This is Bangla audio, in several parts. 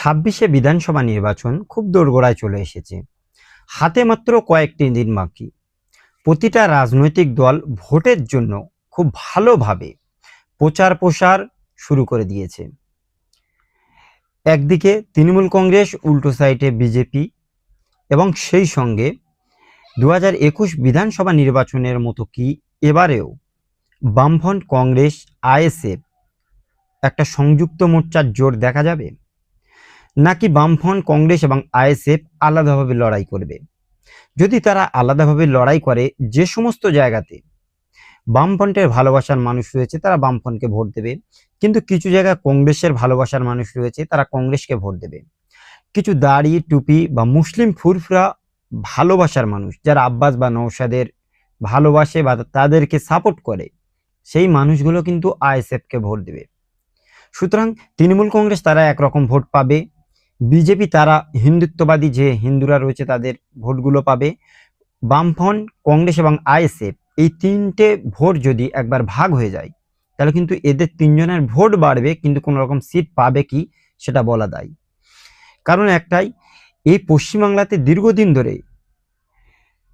ছাব্বিশে বিধানসভা নির্বাচন খুব দোরগোড়ায় চলে এসেছে। হাতে মাত্র কয়েকটি দিন বাকি। প্রতিটা রাজনৈতিক দল ভোটের জন্য খুব ভালোভাবে প্রচার প্রসার শুরু করে দিয়েছে। একদিকে তৃণমূল কংগ্রেস উল্টো সাইডে বিজেপি এবং সেই সঙ্গে দু হাজার একুশ বিধানসভা নির্বাচনের মতো কি এবারেও বামফ্রন্ট কংগ্রেস আইএসএফ একটা সংযুক্ত মোর্চার জোর দেখা যাবে? নাকি বামফ্রন্ট কংগ্রেস এবং আইএসএফ আলাদাভাবে লড়াই করবে? যদি তারা আলাদাভাবে লড়াই করে যে সমস্ত জায়গাতে বামফ্রন্টের ভালোবাসার মানুষ রয়েছে, তারা বামফ্রন্টকে ভোট দেবে। কিন্তু কিছু জায়গায় কংগ্রেসের ভালোবাসার মানুষ রয়েছে, তারা কংগ্রেসকে ভোট দেবে। কিছু দাড়ি, টুপি বা মুসলিম ফুরফুরা ভালোবাসার মানুষ, যারা আব্বাস বা নৌসাদের ভালোবাসে বা তাদেরকে সাপোর্ট করে, সেই মানুষগুলো কিন্তু আইএসএফকে ভোট দেবে। সুতরাং তৃণমূল কংগ্রেস তারা একরকম ভোট পাবে। বিজেপি তারা হিন্দুত্ববাদী যে হিন্দুরা রয়েছে তাদের ভোটগুলো পাবে। বামফ্রন্ট, কংগ্রেস এবং আইএসএফ এই তিনটে ভোট যদি একবার ভাগ হয়ে যায়, তাহলে কিন্তু এদের তিনজনের ভোট বাড়বে, কিন্তু কোনো রকম সিট পাবে কি সেটা বলা দায়। কারণ একটাই, এই পশ্চিমবাংলাতে দীর্ঘদিন ধরে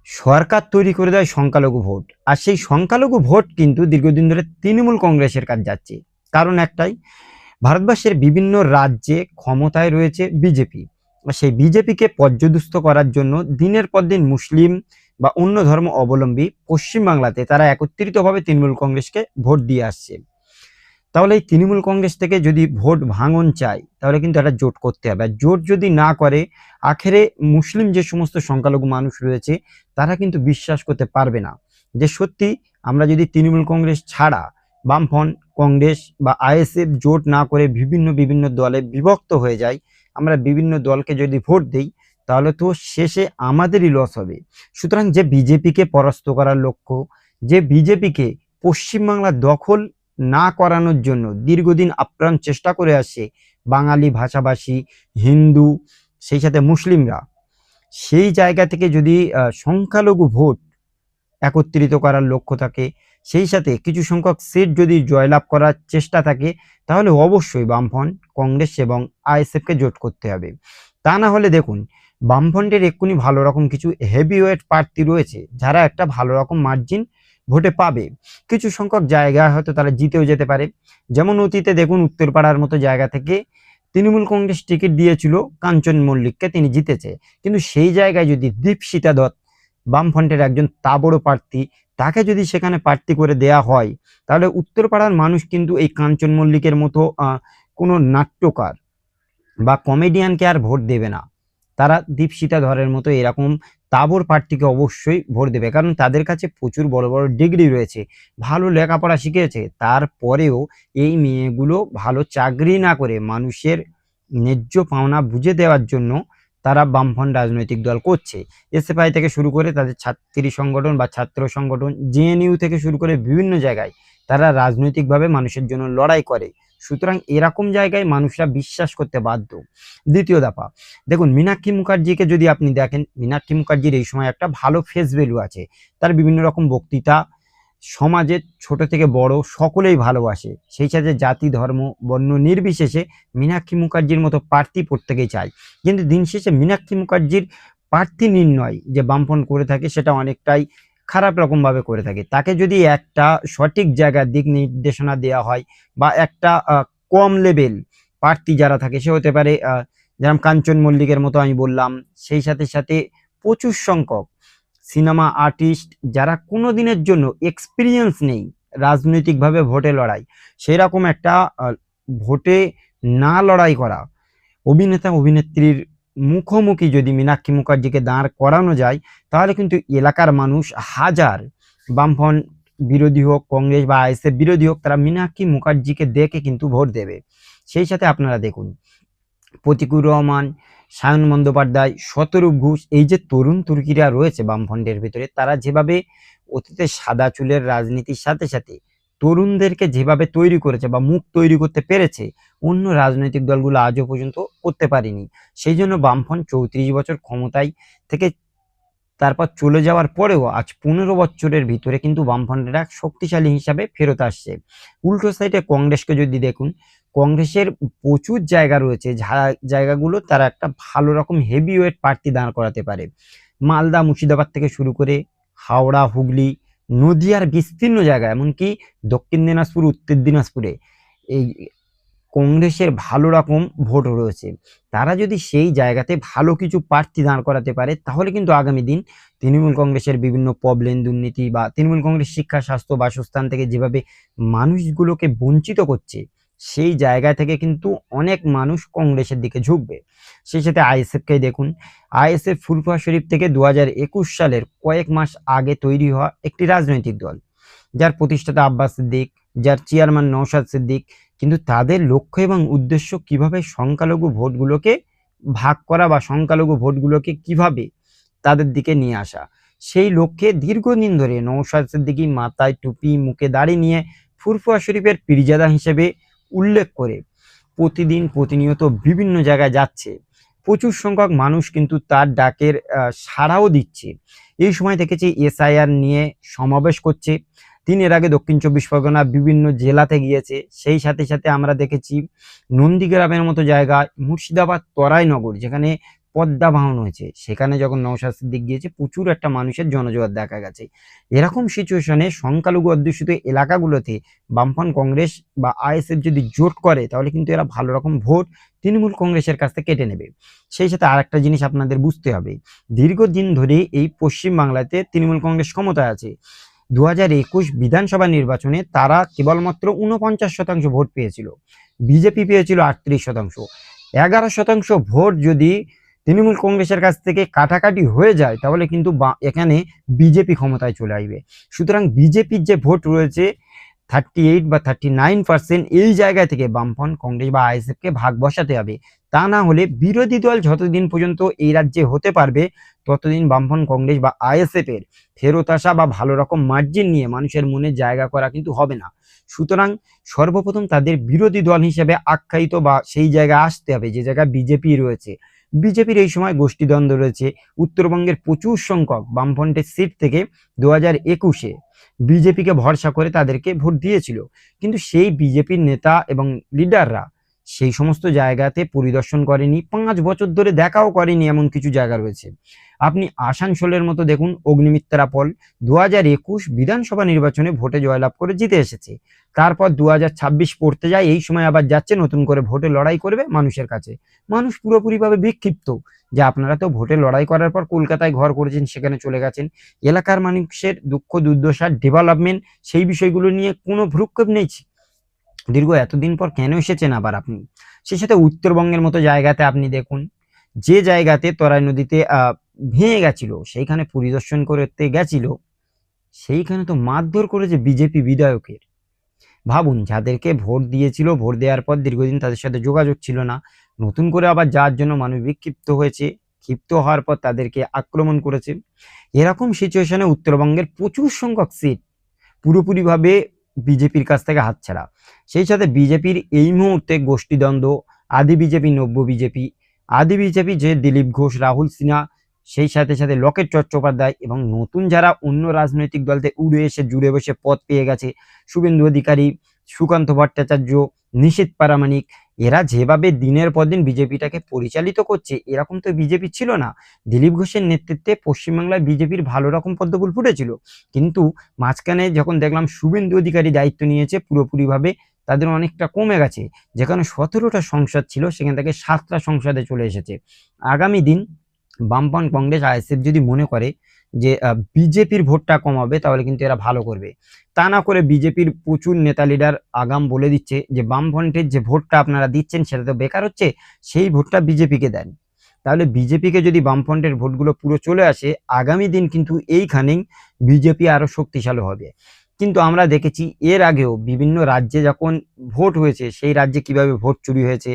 সরকার তৈরি করে দেয় সংখ্যালঘু ভোট। আর সেই সংখ্যালঘু ভোট কিন্তু দীর্ঘদিন ধরে তৃণমূল কংগ্রেসের কাছে যাচ্ছে। কারণ একটাই ভারতবর্ষের বিভিন্ন রাজ্যে ক্ষমতায় রয়েছে বিজেপি। সেই বিজেপিকে পর্যদুস্ত করার জন্য দিনের পর দিন মুসলিম বা অন্য ধর্ম অবলম্বী পশ্চিমবাংলাতে তারা একত্রিতভাবে তৃণমূল কংগ্রেসকে ভোট দিয়ে আসছে। তাহলে এই তৃণমূল কংগ্রেস থেকে যদি ভোট ভাঙন চাই তাহলে কিন্তু একটা জোট করতে হবে। জোট যদি না করে, আখেরে মুসলিম যে সমস্ত সংখ্যালঘু মানুষ রয়েছে, তারা কিন্তু বিশ্বাস করতে পারবে না যে সত্যি আমরা যদি তৃণমূল কংগ্রেস ছাড়া বামফ্রন্ট কংগ্রেস বা আইএসএফ জোট না করে বিভিন্ন বিভিন্ন দলে বিভক্ত হয়ে যায়। আমরা বিভিন্ন দলকে যদি ভোট দেই, তাহলে তো শেষে আমাদেরই লস হবে। সুতরাং যে বিজেপিকে পরাস্ত করার লক্ষ্য, যে বিজেপিকে পশ্চিমবাংলা দখল না করানোর জন্য দীর্ঘদিন আপ্রাণ চেষ্টা করে আসে বাঙালি ভাষাভাষী, হিন্দু, সেই সাথে মুসলিমরা, সেই জায়গা থেকে যদি সংখ্যালঘু ভোট একত্রিত করার লক্ষ্য থাকে সেই সাথে কিছু সংখ্যক সিট যদি জয়লাভ করার চেষ্টা থাকে, তাহলে অবশ্যই বামফ্রন্ট কংগ্রেস এবং আইএসএফকে জোট করতে হবে। তা না হলে দেখুন, বামফ্রন্টের এক্ষুনি ভালো রকম কিছু হেভিওয়েট প্রার্থী রয়েছে, যারা একটা ভালো রকম মার্জিন ভোটে পাবে। কিছু সংখ্যক জায়গায় হয়তো তারা জিতেও যেতে পারে। যেমন অতীতে দেখুন, উত্তরপাড়ার মতো জায়গা থেকে তৃণমূল কংগ্রেস টিকিট দিয়েছিল কাঞ্চন মল্লিককে, তিনি জিতেছে। কিন্তু সেই জায়গায় যদি দীপশিতা দত্ত বামফ্রন্টের একজন তাবড় প্রার্থী তাকে যদি সেখানে প্রার্থী করে দেয়া হয়, তাহলে উত্তরপাড়ার মানুষ কিন্তু এই কাঞ্চন মল্লিকের মতো কোনো নাট্যকার বা কমেডিয়ানকে আর ভোট দেবে না। তারা দীপশিতা ধরের মতো এরকম তাবর প্রার্থীকে অবশ্যই ভোট দেবে। কারণ তাদের কাছে প্রচুর বড় বড় ডিগ্রি রয়েছে, ভালো লেখাপড়া শিখেছে। তারপরেও এই মেয়েগুলো ভালো চাকরি না করে মানুষের ন্যায্য পাওনা বুঝে দেওয়ার জন্য তারা বামফ্রন্ট রাজনৈতিক দল করছে। এসএফআই থেকে শুরু করে তাদের ছাত্রী সংগঠন বা ছাত্র সংগঠন জেএনইউ থেকে শুরু করে বিভিন্ন জায়গায় তারা রাজনৈতিকভাবে মানুষের জন্য লড়াই করে। সুতরাং এরকম জায়গায় মানুষরা বিশ্বাস করতে বাধ্য। দ্বিতীয় দফা, দেখুন মীনাক্ষী মুখার্জিকে যদি আপনি দেখেন, মীনাক্ষী মুখার্জির এই সময় একটা ভালো ফেস ভ্যালু আছে। তার বিভিন্ন রকম বক্তৃতা সমাজের ছোট থেকে বড় সকলেই ভালোবাসে। সেই সাথে জাতি, ধর্ম, বর্ণ নির্বিশেষে মীনাক্ষী মুখার্জির মতো প্রার্থী প্রত্যেকেই চায়। কিন্তু দিন শেষে মীনাক্ষী মুখার্জির প্রার্থী নির্ণয় যে বামফ্রন্ট করে থাকে, সেটা অনেকটাই খারাপ রকমভাবে করে থাকে। তাকে যদি একটা সঠিক জায়গার দিক নির্দেশনা দেওয়া হয় বা একটা কম লেভেল প্রার্থী যারা থাকে, সে হতে পারে যেরকম কাঞ্চন মল্লিকের মতো আমি বললাম, সেই সাথে সাথে প্রচুর সংখ্যক সিনেমা আর্টিস্ট যারা কোনো দিনের জন্য এক্সপিরিয়েন্স নেই রাজনৈতিকভাবে ভোটে লড়াই, সেরকম একটা ভোটে না লড়াই করা, অভিনেতা, অভিনেত্রীর মুখোমুখি যদি মীনাক্ষী মুখার্জিকে দাঁড় করানো যায়, তাহলে কিন্তু এলাকার মানুষ হাজার বামফ্রন্ট বিরোধী হোক, কংগ্রেস বা আইএসএফ বিরোধী হোক, তারা মীনাক্ষী মুখার্জিকে দেখে কিন্তু ভোট দেবে। সেই সাথে আপনারা দেখুন, প্রতিকুর রহমান সায়ন বন্দ্যোপাধ্যায়, শতরূপ ঘোষ, এই যে তরুণ তুর্কিরা রয়েছে বামফ্রন্টের ভিতরে, তারা যেভাবে অতীতে সাদা চুলের রাজনীতির সাথে সাথে তরুণদেরকে যেভাবে তৈরি করেছে বা মুখ তৈরি করতে পেরেছে, অন্য রাজনৈতিক দলগুলো আজও পর্যন্ত করতে পারেনি। সেই জন্য বামফ্রন্ট চৌত্রিশ বছর ক্ষমতায় থেকে তারপর চলে যাওয়ার পরেও আজ পনেরো বছরের ভিতরে কিন্তু বামফ্রন্টের এক শক্তিশালী হিসাবে ফেরত আসছে। উল্টো সাইডে কংগ্রেসকে যদি দেখুন কংগ্রেসের প্রচুর জায়গা রয়েছে জায়গাগুলো তারা একটা ভালো রকম হেভি ওয়েট প্রার্থী দাঁড় করাতে পারে। মালদা, মুর্শিদাবাদ থেকে শুরু করে হাওড়া, হুগলি, নদিয়ার বিস্তীর্ণ জায়গা, এমনকি দক্ষিণ দিনাজপুর, উত্তর দিনাজপুরে এই কংগ্রেসের ভালো রকম ভোট রয়েছে। তারা যদি সেই জায়গাতে ভালো কিছু প্রার্থী দাঁড় করাতে পারে, তাহলে কিন্তু আগামী দিন তৃণমূল কংগ্রেসের বিভিন্ন প্রবলেম দুর্নীতি বা তৃণমূল কংগ্রেস শিক্ষা, স্বাস্থ্য, বাসস্থান থেকে যেভাবে মানুষগুলোকে বঞ্চিত করছে সেই জায়গা থেকে কিন্তু অনেক মানুষ কংগ্রেসের দিকে ঝুঁকবে। সেই সাথে আইএসএফকে দেখুন। আইএসএফ ফুলফুয়া শরীফ থেকে দু সালের কয়েক মাস আগে তৈরি হওয়া একটি রাজনৈতিক দল। যার প্রতিষ্ঠাতা আব্বাস সিদ্দিক, যার চেয়ারম্যান নৌশাদ সিদ্দিক। কিন্তু তাদের লক্ষ্য এবং উদ্দেশ্য কীভাবে সংখ্যালঘু ভোটগুলোকে ভাগ করা বা সংখ্যালঘু ভোটগুলোকে কীভাবে তাদের দিকে নিয়ে আসা, সেই লক্ষ্যে দীর্ঘদিন ধরে নৌশাদ সিদ্দিকী মাথায় টুপি, মুখে দাড়ি নিয়ে ফুরফুয়া শরীফের পীরজাদা হিসেবে উল্লেখ করে। প্রতিদিন প্রতিনিয়ত বিভিন্ন জায়গায় যাচ্ছে। প্রচুর সংখ্যক মানুষ কিন্তু তার ডাকের সাড়াও দিচ্ছে। এই সময় দেখেছি এসআইআর নিয়ে সমাবেশ করছে। তিনি এর আগে দক্ষিণ চব্বিশ পরগনা বিভিন্ন জেলাতে গিয়েছে। সেই সাথে সাথে আমরা দেখেছি নন্দীগ্রামের মতো জায়গায় মুর্শিদাবাদ, তরাইনগর, যেখানে পদ্মা বাহন হয়েছে। সেখানে যখন নৌশাদ সিদ্দিক গিয়েছে, প্রচুর একটা মানুষের জনজোয়ার দেখা গেছে। এরকম সিচুয়েশনে সংখ্যালঘু অধ্যুষিত এলাকাগুলোতে বামফ্রন্ট কংগ্রেস বা আইএসএফ যদি জোট করে, তাহলে কিন্তু এরা ভালো রকম ভোট তৃণমূল কংগ্রেসের কাছ থেকে কেটে নেবে। সেই সাথে আর একটা জিনিস আপনাদের বুঝতে হবে। দীর্ঘদিন ধরে এই পশ্চিম বাংলাতে তৃণমূল কংগ্রেস ক্ষমতায় আছে। দু হাজার একুশ বিধানসভা নির্বাচনে তারা কেবলমাত্র উনপঞ্চাশ শতাংশ ভোট পেয়েছিল। বিজেপি পেয়েছিল আটত্রিশ শতাংশ। এগারো শতাংশ ভোট যদি তৃণমূল কংগ্রেসের কাছ থেকে কাটাকাটি হয়ে যায়, তাহলে কিন্তু এখানে বিজেপি ক্ষমতায় চলে আসবে। সুতরাং বিজেপির যে ভোট রয়েছে থার্টি এইট বা থার্টি নাইন পার্সেন্ট এই জায়গা থেকে বামফ্রন্ট কংগ্রেস বা আইএসএফ কে ভাগ বসাতে হবে। তা না হলে বিরোধী দল যতদিন পর্যন্ত এই রাজ্যে হতে পারবে, ততদিন বামফ্রন্ট কংগ্রেস বা আইএসএফ এর ফেরত আসা বা ভালো রকম মার্জিন নিয়ে মানুষের মনে জায়গা করা কিন্তু হবে না। সুতরাং সর্বপ্রথম তাদের বিরোধী দল হিসেবে আখ্যায়িত বা সেই জায়গায় আসতে হবে, যে জায়গায় বিজেপি রয়েছে। বিজেপির এই সময় গোষ্ঠীদ্বন্দ্ব রয়েছে। উত্তরবঙ্গের প্রচুর সংখ্যক বামফ্রন্টের সিট থেকে দু হাজার একুশে বিজেপিকে ভরসা করে তাদেরকে ভোট দিয়েছিল। কিন্তু সেই বিজেপির নেতা এবং লিডাররা সেই সমস্ত জায়গাতে পরিদর্শন করেনি, পাঁচ বছর ধরে দেখাও করেনি এমন কিছু জায়গা রয়েছে। আপনি আসানসোলের মতো দেখুন, অগ্নিমিত্রা পল দু হাজার একুশ বিধানসভা নির্বাচনে ভোটে জয়লাভ করে জিতে এসেছে। তারপর দু হাজার ছাব্বিশ পড়তে যায়, এই সময় আবার যাচ্ছে, নতুন করে ভোটে লড়াই করবে মানুষের কাছে। মানুষ পুরোপুরিভাবে বিক্ষিপ্ত যে আপনারা তো ভোটে লড়াই করার পর কলকাতায় ঘর করেছেন, সেখানে চলে গেছেন। এলাকার মানুষের দুঃখ দুর্দশা ডেভেলপমেন্ট সেই বিষয়গুলো নিয়ে কোনো ভ্রুক্ষেপ নেই। দীর্ঘ এতদিন পর কেন এসেছেন আবার আপনি? সেই সাথে উত্তরবঙ্গের মতো জায়গাতে আপনি দেখুন, যে জায়গাতে তরাই নদীতে ভেঙে গেছিল, সেইখানে পরিদর্শন করতে গেছিল, সেইখানে তো মারধর করেছে বিজেপি বিধায়কের। ভাবুন, যাদেরকে ভোট দিয়েছিল, ভোট দেওয়ার পর দীর্ঘদিন তাদের সাথে যোগাযোগ ছিল না, নতুন করে আবার যার জন্য মানুষ বিক্ষিপ্ত হয়েছে, ক্ষিপ্ত হওয়ার পর তাদেরকে আক্রমণ করেছে। এরকম সিচুয়েশনে উত্তরবঙ্গের প্রচুর সংখ্যক সিট পুরোপুরিভাবে বিজেপির কাছ থেকে হাতছাড়া। সেই সাথে বিজেপির এই মুহূর্তে গোষ্ঠীদ্বন্দ্ব, আদি বিজেপি, নব্য বিজেপি, আদি বিজেপি যে দিলীপ ঘোষ, রাহুল সিনহা, সেই সাথে সাথে লকেট চট্টোপাধ্যায় এবং নতুন যারা অন্য রাজনৈতিক দলতে উড়ে এসে জুড়ে বসে পদ পেয়ে গেছে, শুভেন্দু অধিকারী, সুকান্ত ভট্টাচার্য, নিশীত পারামানিক এরা যেভাবে দিনের পর দিন বিজেপিটাকে পরিচালিত করছে, এরকম তো বিজেপি ছিল না। দিলীপ ঘোষের নেতৃত্বে পশ্চিমবাংলায় বিজেপির ভালো রকম পদ্মফুল ফুটেছিল। কিন্তু মাঝখানে যখন দেখলাম শুভেন্দু অধিকারী দায়িত্ব নিয়েছে, পুরোপুরিভাবে তাদের অনেকটা কমে গেছে। যেখানে সতেরোটা সংসদ ছিল, সেখান থেকে সাতটা সংসদে চলে এসেছে। আগামী দিন বামফ্রন্ট কংগ্রেস আইএসএফ যদি মনে করে যে বিজেপির ভোটটা কমাবে তাহলে কিন্তু এরা ভালো করবে। তা না করে বিজেপির প্রচুর নেতা লিডার আগাম বলে দিচ্ছে যে বামফ্রন্টের যে ভোটটা আপনারা দিচ্ছেন সেটা তো বেকার হচ্ছে, সেই ভোটটা বিজেপিকে দেন। তাহলে বিজেপিকে যদি বামফ্রন্টের ভোটগুলো পুরো চলে আসে, আগামী দিন কিন্তু এইখানেই বিজেপি আরও শক্তিশালী হবে। কিন্তু আমরা দেখেছি, এর আগেও বিভিন্ন রাজ্যে যখন ভোট হয়েছে, সেই রাজ্যে কীভাবে ভোট চুরি হয়েছে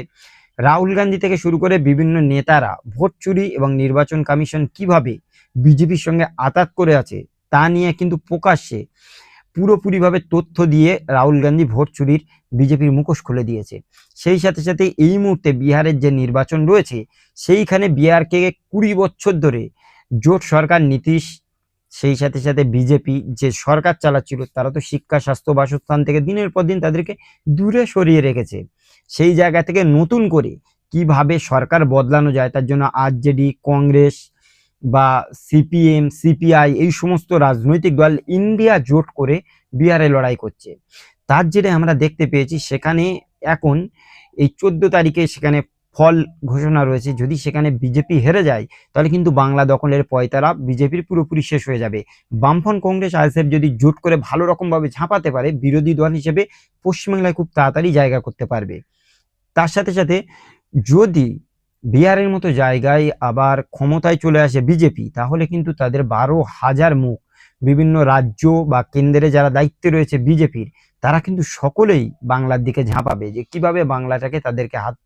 রাহুল গান্ধী থেকে শুরু করে বিভিন্ন নেতারা ভোট চুরি এবং নির্বাচন কমিশন কীভাবে বিজেপির সঙ্গে আতাত করে আছে তা নিয়ে কিন্তু প্রকাশ্যে পুরোপুরিভাবে তথ্য দিয়ে রাহুল গান্ধী ভোট চুরির বিজেপির মুখোশ খুলে দিয়েছে। সেই সাথে সাথে এই মুহূর্তে বিহারের যে নির্বাচন রয়েছে, সেইখানে বিহারকে কুড়ি বছর ধরে জোট সরকার নীতিশ, সেই সাথে সাথে বিজেপি যে সরকার চালাচ্ছিল, তারা তো শিক্ষা, স্বাস্থ্য, বাসস্থান থেকে দিনের পর দিন তাদেরকে দূরে সরিয়ে রেখেছে। সেই জায়গা থেকে নতুন করে কীভাবে সরকার বদলানো যায়, তার জন্য আরজেডি, কংগ্রেস বা সিপিএম, সিপিআই এই সমস্ত রাজনৈতিক দল ইন্ডিয়া জোট করে বিহারে লড়াই করছে। তার জেরে আমরা দেখতে পেয়েছি সেখানে এখন এই চোদ্দ তারিখে সেখানে ফল ঘোষণা রয়েছে। যদি সেখানে বিজেপি হেরে যায়, তাহলে কিন্তু বাংলা দখলের পয়তারা বিজেপির পুরোপুরি শেষ হয়ে যাবে। বামফ্রন্ট কংগ্রেস আইএসএফ যদি জোট করে ভালো রকমভাবে ঝাঁপাতে পারে, বিরোধী দল হিসেবে পশ্চিমবাংলায় খুব তাড়াতাড়ি জায়গা করতে পারবে। তার সাথে সাথে যদি বিহারের মতো জায়গায় আবার ক্ষমতায় চলে আসে বিজেপি, তাহলে কিন্তু তাদের বারো হাজার মুখ বিভিন্ন রাজ্য বা কেন্দ্রে যারা দায়িত্বে রয়েছে বিজেপির, তারা কিন্তু সকলেই বাংলার দিকে ঝাঁপাবে যে কীভাবে বাংলাটাকে তাদেরকে হাত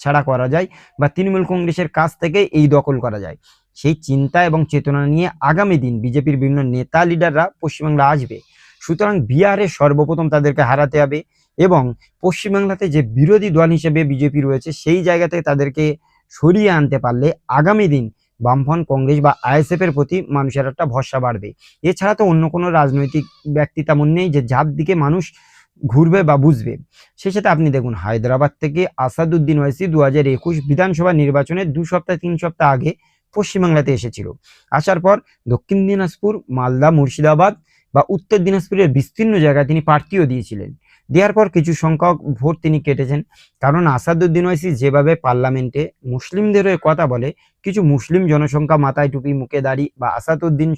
ছাড়া করা যায় বা তৃণমূল কংগ্রেসের কাছ থেকে এই দখল করা যায়। সেই চিন্তা এবং চেতনা নিয়ে আগামী দিন বিজেপির বিভিন্ন নেতা লিডাররা পশ্চিমবাংলা আসবে। সুতরাং বিহারে সর্বপ্রথম তাদেরকে হারাতে হবে। এবং পশ্চিমবাংলাতে যে বিরোধী দল হিসেবে বিজেপি রয়েছে, সেই জায়গা থেকে তাদেরকে সরিয়ে আনতে পারলে আগামী দিন বামফ্রন্ট কংগ্রেস বা আইএসএফ এর প্রতি মানুষের একটা ভরসা বাড়বে। এছাড়া তো অন্য কোনো রাজনৈতিক ব্যক্তি তেমন নেই যে যার দিকে মানুষ ঘুরবে বা বুঝবে। সেই সাথে আপনি দেখুন, হায়দ্রাবাদ থেকে আসাদুদ্দিন ওয়াইসি দু হাজার একুশ বিধানসভা নির্বাচনের দু সপ্তাহ, তিন সপ্তাহ আগে পশ্চিমবাংলাতে এসেছিল। আসার পর দক্ষিণ দিনাজপুর, মালদা, মুর্শিদাবাদ বা উত্তর দিনাজপুরের বিস্তীর্ণ জায়গায় তিনি প্রার্থীও দিয়েছিলেন। দেওয়ার পর কিছু সংখ্যক ভোট তিনি কেটেছেন। কারণ আসাদুদ্দিন ওয়াইসি যেভাবে পার্লামেন্টে মুসলিমদের কথা বলে, কিছু মুসলিম জনসংখ্যা মাথায় টুপি, মুখে দাড়ি বা আসাদুদ্দিন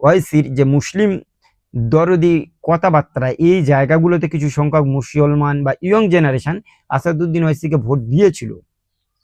ওয়াইসির যে মুসলিম দরদি কথাবার্তা এই জায়গাগুলোতে কিছু সংখ্যক মুসলমান বা ইয়ং জেনারেশন আসাদুদ্দিন ওয়াইসিকে ভোট দিয়েছিল।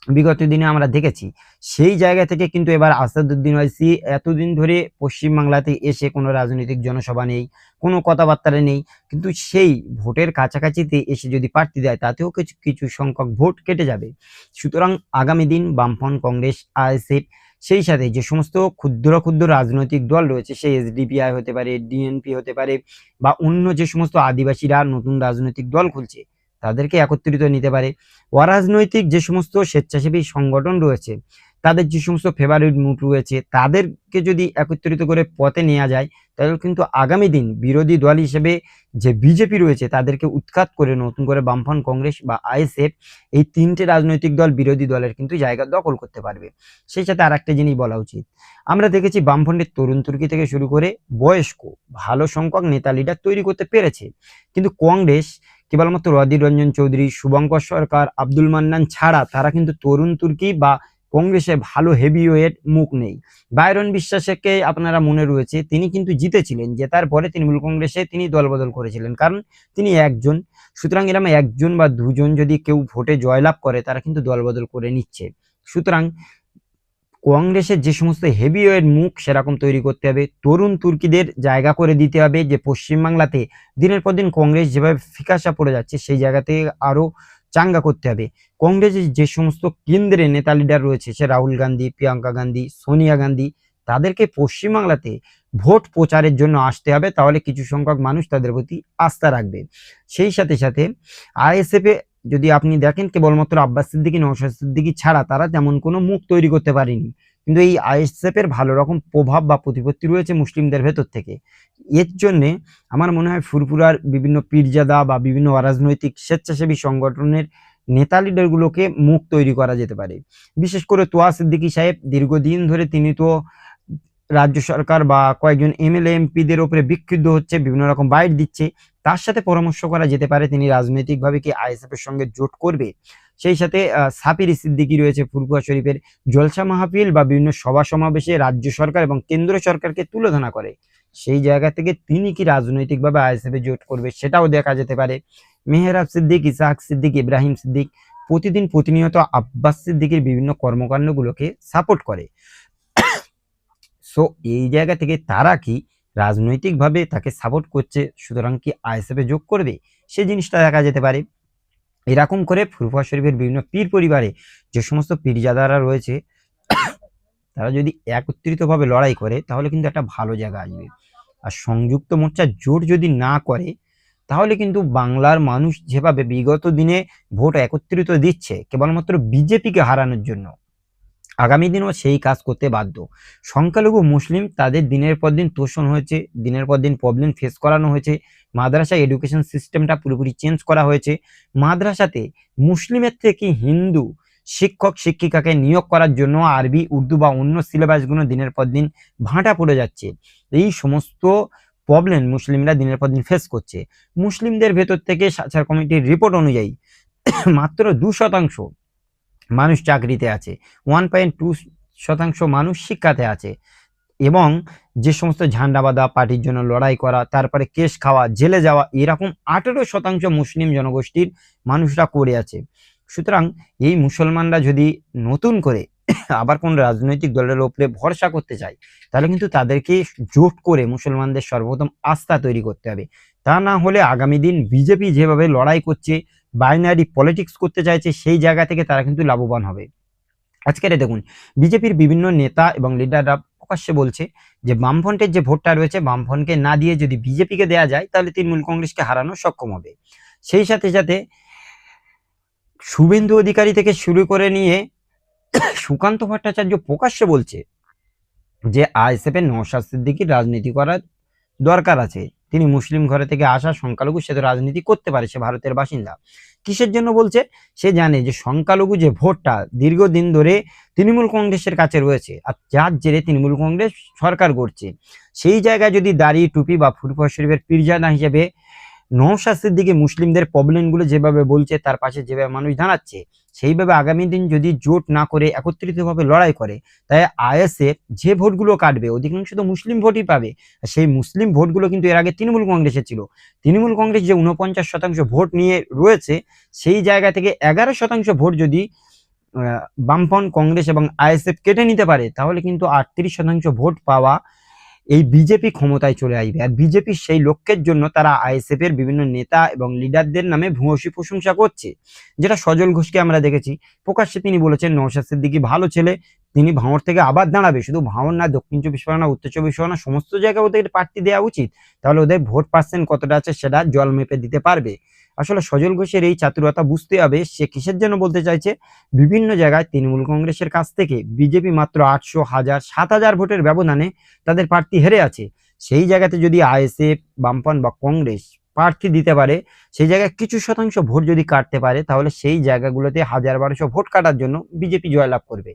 বিগত দিনে আমরা দেখেছি। সেই জায়গা থেকে কিন্তু এবার আসাদুদ্দিন ওয়াইসি এতদিন ধরে পশ্চিমবাংলাতে এসে কোনো রাজনৈতিক জনসভা নেই, কোনো কথাবার্তা নেই, কিন্তু সেই ভোটের কাছাকাছিতে এসে যদি প্রার্থী দেয়, তাতেও কিছু কিছু সংখ্যক ভোট কেটে যাবে। সুতরাং আগামী দিন বামফ্রন্ট কংগ্রেস, আইএসএফ, সেই সাথে যে সমস্ত ক্ষুদ্র ক্ষুদ্র রাজনৈতিক দল রয়েছে, সেই এসডিপিআই হতে পারে, ডিএনপি হতে পারে, বা অন্য যে সমস্ত আদিবাসীরা নতুন রাজনৈতিক দল খুলছে তাদেরকে একত্রিত নিতে পারে। অরাজনৈতিক যে সমস্ত স্বেচ্ছাসেবী সংগঠন রয়েছে, তাদের যে সমস্ত ফেভারিট মুড রয়েছে, তাদেরকে যদি একত্রিত করে পথে নেওয়া যায়, তাহলে কিন্তু আগামী দিন বিরোধী দল হিসেবে যে বিজেপি রয়েছে, তাদেরকে উৎখাত করে নতুন করে বামফ্রন্ট কংগ্রেস বা আইএসএফ এই তিনটে রাজনৈতিক দল বিরোধী দলের কিন্তু জায়গা দখল করতে পারবে। সেই সাথে আর একটা জিনিস বলা উচিত। আমরা দেখেছি বামফ্রন্টের তরুণ তুর্কি থেকে শুরু করে বয়স্ক, ভালো সংখ্যক নেতা লিডার তৈরি করতে পেরেছে। কিন্তু কংগ্রেস কেবলমাত্র অধীর রঞ্জন চৌধুরী, শুভঙ্কর সরকার, আব্দুল মান্নান ছাড়া তারা কিন্তু তরুণ তুর্কি বা কংগ্রেসে ভালো হেভি ওয়েট মুখ নেই। বাইরন বিশ্বাসকে আপনারা মনে রয়েছে, তিনি কিন্তু জিতেছিলেন, জেতার পরে তৃণমূল কংগ্রেসে তিনি দলবদল করেছিলেন, কারণ তিনি একজন। সুতরাং এরকম একজন বা দুজন যদি কেউ ভোটে জয়লাভ করে, তারা কিন্তু দলবদল করে নিচ্ছে। সুতরাং কংগ্রেসের যে সমস্ত হেভি ওয়েট মুখ সেরকম তৈরি করতে হবে, তরুণ তুর্কিদের জায়গা করে দিতে হবে যে পশ্চিমবাংলাতে দিনের পর দিন কংগ্রেস যেভাবে ফিকাসা পড়ে যাচ্ছে সেই জায়গাতে আরও চাঙ্গা করতে হবে। কংগ্রেসের যে সমস্ত কেন্দ্রে নেতা লিডার রয়েছে সে রাহুল গান্ধী, প্রিয়াঙ্কা গান্ধী, সোনিয়া গান্ধী, তাদেরকে পশ্চিমবাংলাতে ভোট প্রচারের জন্য আসতে হবে, তাহলে কিছু সংখ্যক মানুষ তাদের প্রতি আস্থা রাখবে। সেই সাথে সাথে আইএসএফ যদি আপনি দেখেন কেবলমাত্র আব্বাস সিদ্দিকী নৌশাদ সিদ্দিকী ছাড়া তারা তেমন কোনো মুখ তৈরি করতে পারেনি। কিন্তু এই আইএসএফের ভালো রকম প্রভাব বা প্রতিপত্তি রয়েছে মুসলিমদের ভেতর থেকে। এর জন্যে আমার মনে হয় ফুরফুরার বিভিন্ন পীরজাদা বা বিভিন্ন অরাজনৈতিক স্বেচ্ছাসেবী সংগঠনের নেতা লিডারগুলোকে মুখ তৈরি করা যেতে পারে। বিশেষ করে তোয়া সিদ্দিকী সাহেব দীর্ঘদিন ধরে তিনি তো রাজ্য সরকার বা কয়েকজন এমএলএ এমপিদের উপরে বিক্ষুব্ধ হচ্ছে, বিভিন্ন রকম বাইট দিচ্ছে। তার সাথে পরামর্শ করা যেতে পারে, তিনি রাজনৈতিকভাবে কি আইএসএফ এর সঙ্গে জোট করবে? সেই সাথে সাপির সিদ্দিকি রয়েছে ফুরফুয়া শরীফের জলসা মাহফিল বা বিভিন্ন সভা সমাবেশে রাজ্য সরকার এবং কেন্দ্র সরকারকে তুলোধনা করে। সেই জায়গা থেকে তিনি কি রাজনৈতিকভাবে আইএসএফ জোট করবে সেটাও দেখা যেতে পারে। মেহরাব সিদ্দিক, ইসাহাক সিদ্দিক, ইব্রাহিম সিদ্দিক প্রতিদিন প্রতিনিয়ত আব্বাস সিদ্দিকের বিভিন্ন কর্মকাণ্ডগুলোকে সাপোর্ট করে। সো এই জায়গা থেকে তারা কি রাজনৈতিকভাবে তাকে সাপোর্ট করছে, সুতরাং কি আইএসএফ যোগ করবে, সে জিনিসটা দেখা যেতে পারে। এরকম করে ফুরফা শরীফের বিভিন্ন পীর পরিবারে যে সমস্ত পীরজাদারা রয়েছে, তারা যদি একত্রিতভাবে লড়াই করে, তাহলে কিন্তু একটা ভালো জায়গা আসবে। আর সংযুক্ত মোর্চা জোট যদি না করে, তাহলে কিন্তু বাংলার মানুষ যেভাবে বিগত দিনে ভোট একত্রিত দিচ্ছে, কেবলমাত্র বিজেপিকে হারানোর জন্য আগামী দিনও সেই কাজ করতে বাধ্য। সংখ্যালঘু মুসলিম তাদের দিনের পর দিন তোষণ হয়েছে, দিনের পর দিন প্রবলেম ফেস করানো হয়েছে, মাদ্রাসা এডুকেশন সিস্টেমটা পুরোপুরি চেঞ্জ করা হয়েছে। মাদ্রাসাতে মুসলিমের থেকে হিন্দু শিক্ষক, শিক্ষিকাকে নিয়োগ করার জন্য আরবি, উর্দু বা অন্য সিলেবাসগুলো দিনের পর দিন ভাঁটা পড়ে যাচ্ছে। এই সমস্ত প্রবলেম মুসলিমরা দিনের পর দিন ফেস করছে। মুসলিমদের ভেতর থেকে সাচার কমিটির রিপোর্ট অনুযায়ী মাত্র দু শতাংশ মানুষ চাকরিতে আছে। ওয়ান পয়েন্ট টু শতাংশ মানুষ শিক্ষাতে আছে। এবং যে সমস্ত ঝান্ডাবাদা পার্টির জন্য লড়াই করা, তারপরে কেস খাওয়া, জেলে যাওয়া, এরকম আঠেরো শতাংশ মুসলিম জনগোষ্ঠীর মানুষরা করে আছে। সুতরাং এই মুসলমানরা যদি নতুন করে আবার কোন রাজনৈতিক দলের উপরে ভরসা করতে চায়, তাহলে কিন্তু তাদেরকে জোট করে মুসলমানদের সর্বপ্রথম আস্থা তৈরি করতে হবে। তা না হলে আগামী দিন বিজেপি যেভাবে লড়াই করছে বাইনারি পলিটিক্স করতে চাইছে, সেই জায়গা থেকে তারা কিন্তু লাভবান হবে। আজকের দেখুন, বিজেপির বিভিন্ন নেতা এবং লিডাররা প্রকাশ্যে বলছে যে, বামফ্রন্টের যে ভোটটা রয়েছে, বামফ্রন্টকে না দিয়ে যদি বিজেপিকে দেওয়া যায়, তাহলে তৃণমূল কংগ্রেসকে হারানো সক্ষম হবে। সেই সাথে সাথে শুভেন্দু অধিকারী থেকে শুরু করে নিয়ে সুকান্ত ভট্টাচার্য প্রকাশ্যে বলছে যে আইএসএফ এর নওশাদ সিদ্দিকির রাজনীতি করার দরকার আছে। তিনি মুসলিম ঘরে থেকে আসা সংখ্যালঘু সে তো রাজনীতি করতে পারে, সে ভারতের বাসিন্দা। কিসের জন্য বলছে? সে জানে যে সংখ্যালঘু যে ভোটটা দীর্ঘদিন ধরে তৃণমূল কংগ্রেসের কাছে রয়েছে আর যার জেরে তৃণমূল কংগ্রেস সরকার করছে সেই জায়গায় যদি দাড়ি টুপি বা ফুরফর শরীফের পীরজাদা হিসেবে নৌশাদ সিদ্দিকি মুসলিমদের প্রবলেমগুলো যেভাবে বলছে তার পাশে যেভাবে মানুষ দাঁড়াচ্ছে সেইভাবে আগামী দিন যদি জোট না করে একত্রিতভাবে লড়াই করে তাই আইএসএফ যে ভোটগুলো কাটবে অধিকাংশ তো মুসলিম ভোটই পাবে। আর সেই মুসলিম ভোটগুলো কিন্তু এর আগে তৃণমূল কংগ্রেসে ছিল। তৃণমূল কংগ্রেস যে উনপঞ্চাশ শতাংশ ভোট নিয়ে রয়েছে সেই জায়গা থেকে এগারো শতাংশ ভোট যদি আহ, বামফ্রন্ট কংগ্রেস এবং আইএসএফ কেটে নিতে পারে তাহলে কিন্তু আটত্রিশ শতাংশ ভোট পাওয়া এই বিজেপি ক্ষমতায় চলে আসবে। আর বিজেপি সেই লক্ষ্যের জন্য তারা আইএসএফ এর বিভিন্ন নেতা এবং লিডারদের নামে ভূয়সী প্রশংসা করছে। যেটা সজল ঘোষকে আমরা দেখেছি। প্রকাশ্যে তিনি বলেছেন নৌশাদ সিদ্দিকী ভালো ছেলে, তিনি ভাঙর থেকে আবার দাঁড়াবে। শুধু ভাঙর না, দক্ষিণ চব্বিশ পরগনা, উত্তর চব্বিশ পরগনা, সমস্ত জায়গায় ওদের প্রার্থী দেওয়া উচিত। তাহলে ওদের ভোট পার্সেন্ট কতটা আছে সেটা জল মেপে দিতে পারবে। আসলে সজল ঘোষের এই চাতুরতা বুঝতে হবে, সে কিসের জন্য বলতে চাইছে? বিভিন্ন জায়গায় তৃণমূল কংগ্রেসের কাছ থেকে বিজেপি মাত্র আটশো হাজার, সাত হাজার ভোটের ব্যবধানে তাদের প্রার্থী হেরে আছে। সেই জায়গাতে যদি আইএসএফ বামফ্রন্ট বা কংগ্রেস প্রার্থী দিতে পারে, সেই জায়গায় কিছু শতাংশ ভোট যদি কাটতে পারে, তাহলে সেই জায়গাগুলোতে হাজার বারোশো ভোট কাটার জন্য বিজেপি জয়লাভ করবে।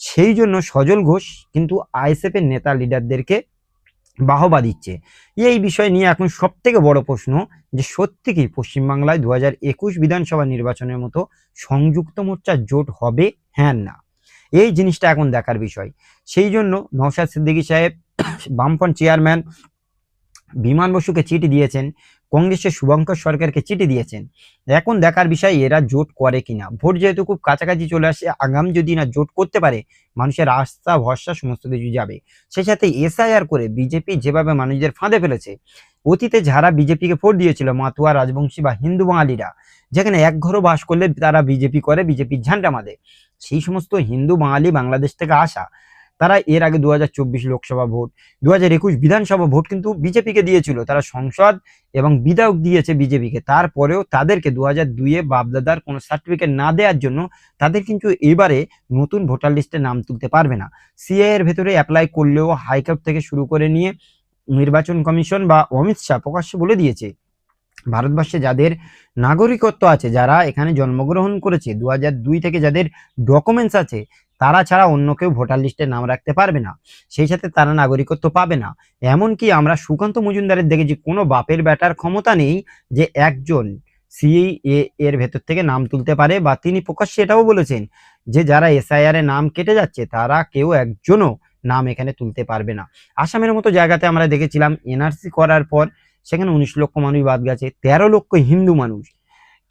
সেই জন্য সজল ঘোষ কিন্তু আইএসএফ এর নেতা লিডারদেরকে বাহবা দিচ্ছে। এই বিষয় নিয়ে এখন সব থেকে বড় প্রশ্ন যে, সত্যি কি পশ্চিমবাংলায় দু হাজার একুশ বিধানসভা নির্বাচনের মতো সংযুক্ত মোর্চার জোট হবে? হ্যাঁ না। এই জিনিসটা এখন দেখার বিষয়। সেই জন্য নওশাদ সিদ্দিকী সাহেব, বামফ্রন্ট চেয়ারম্যান বিমান বসুকে চিঠি দিয়েছেন কংগ্রেসের শুভঙ্কর সরকারকে চিঠি দিয়েছেন। এখন দেখার বিষয়, এরা জোট করে কিনা? ভোট যেহেতু খুব কাছাকাছি চলে আসে, আগাম যদি না জোট করতে পারে, মানুষের আস্থা, ভরসা সমস্ত কিছু যাবে। সেই সাথে এসআইআর করে বিজেপি যেভাবে মানুষদের ফাঁদে ফেলেছে, অতীতে যারা বিজেপিকে ভোট দিয়েছিল, মাতুয়া, রাজবংশী বা হিন্দু বাঙালিরা, যেখানে এক ঘরও বাস করলে তারা বিজেপি করে, বিজেপির ঝান্ডা মাদে। সেই সমস্ত হিন্দু বাঙালি বাংলাদেশ থেকে আসা তারা এর আগে দু হাজার চব্বিশ লোকসভা ভোট দু হাজার একুশ বিধানসভা ভোট কিন্তু বিজেপিকে দিয়েছিল। তারা সংসদ এবং বিধায়ক দিয়েছে বিজেপিকে। তারপরেও তাদেরকে দু হাজার দুইয়ে বাপদাদার কোনো সার্টিফিকেট না দেওয়ার জন্য তাদের কিন্তু এবারে নতুন ভোটার লিস্টে নাম তুলতে পারবে না। সিএ এর ভেতরে অ্যাপ্লাই করলেও হাইকোর্ট থেকে শুরু করে নিয়ে নির্বাচন কমিশন বা অমিত শাহ প্রকাশ্যে বলে দিয়েছে, ভারতবর্ষে যাদের নাগরিকত্ব আছে, যারা এখানে জন্মগ্রহণ করেছে দু দুই থেকে যাদের ডকুমেন্টস আছে তারা ছাড়া অন্য কেউ ভোটার লিস্টে নাম রাখতে পারবে না। সেই সাথে তারা নাগরিকত্ব পাবে না। এমনকি আমরা সুকান্ত মজুমদারের দেখেছি, কোনো বাপের বেটার ক্ষমতা নেই যে একজন সিএ এর ভেতর থেকে নাম তুলতে পারে বা তিনি প্রকাশ্যে এটাও বলেছেন যে যারা এসআইআর এ নাম কেটে যাচ্ছে, তারা কেউ একজনও নাম এখানে তুলতে পারবে না। আসামের মতো জায়গাতে আমরা দেখেছিলাম এনআরসি করার পর সেখানে উনিশ লক্ষ মানুষ বাদ গেছে, তেরো লক্ষ হিন্দু মানুষ।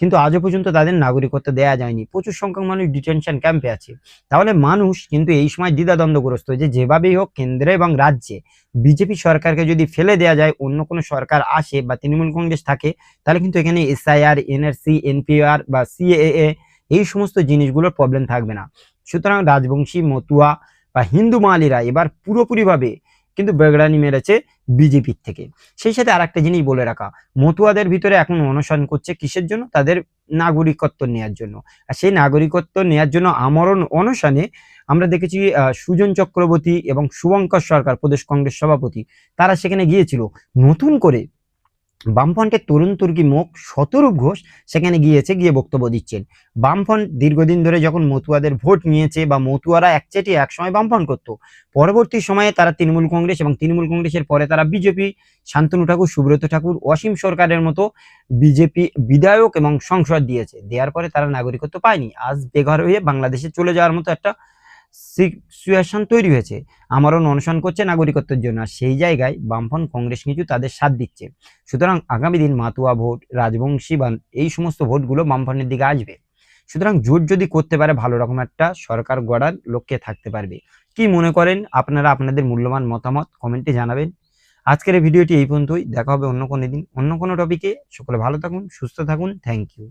কিন্তু আজও পর্যন্ত তাদের নাগরিকত্ব দেয়া যায়নি। প্রচুর সংখ্যক মানুষ ডিটেনশন ক্যাম্পে আছে। তাহলে মানুষ কিন্তু এই সময় দ্বিধাদ্বন্দ্বগ্রস্ত যে যেভাবেই হোক কেন্দ্রে এবং রাজ্যে বিজেপি সরকারকে যদি ফেলে দেওয়া যায়, অন্য কোনো সরকার আসে বা তৃণমূল কংগ্রেস থাকে, তাহলে কিন্তু এখানে এসআইআর এনআরসি এনপিআর বা সিএএ এই সমস্ত জিনিসগুলোর প্রবলেম থাকবে না। সুতরাং রাজবংশী, মতুয়া বা হিন্দু মালিরা এবার পুরোপুরিভাবে কিন্তু বেগড়ানি মেরেছে বিজেপির থেকে। সেই সাথে আর একটা জিনিস বলে রাখা, মতুয়াদের ভিতরে এখন অনশন করছে কিসের জন্য? তাদের নাগরিকত্ব নেয়ার জন্য। আর সেই নাগরিকত্ব নেয়ার জন্য আমরণ অনশনে আমরা দেখেছি সুজন চক্রবর্তী এবং শুভঙ্কর সরকার, প্রদেশ কংগ্রেস সভাপতি, তারা সেখানে গিয়েছিল। নতুন করে বামফ্রন্টের তরুণ তুর্কি মুখ শতরূপ ঘোষ সেখানে গিয়েছে, গিয়ে বক্তব্য দিচ্ছেন। বামফ্রন্ট দীর্ঘদিন ধরে যখন মতুয়াদের ভোট নিয়েছে বা মতুয়ারা একচেটি একসময় বামফ্রন্ট করতো, পরবর্তী সময়ে তারা তৃণমূল কংগ্রেস এবং তৃণমূল কংগ্রেসের পরে তারা বিজেপি, শান্তনু ঠাকুর, সুব্রত ঠাকুর, অসীম সরকারের মতো বিজেপি বিধায়ক এবং সংসদ দিয়েছে। দেওয়ার পরে তারা নাগরিকত্ব পায়নি। আজ বেঘর হয়ে বাংলাদেশে চলে যাওয়ার মতো একটা সিচুয়েশন তৈরি হয়েছে। আমারও অনশন করছে নাগরিকত্বের জন্য, আর সেই জায়গায় বামফ্রন্ট কংগ্রেস কিন্তু তাদের সাথ দিচ্ছে। সুতরাং আগামী দিন মাতুয়া ভোট, রাজবংশী বা এই সমস্ত ভোটগুলো বামফ্রন্টের দিকে আসবে। সুতরাং জোট যদি করতে পারে, ভালো রকম একটা সরকার গড়ার লক্ষ্যে থাকতে পারবে। কি মনে করেন আপনারা, আপনাদের মূল্যবান মতামত কমেন্টে জানাবেন। আজকের ভিডিওটি এই পর্যন্তই, দেখা হবে অন্য কোনো দিন, অন্য কোনো টপিকে সকলে ভালো থাকুন, সুস্থ থাকুন থ্যাংক ইউ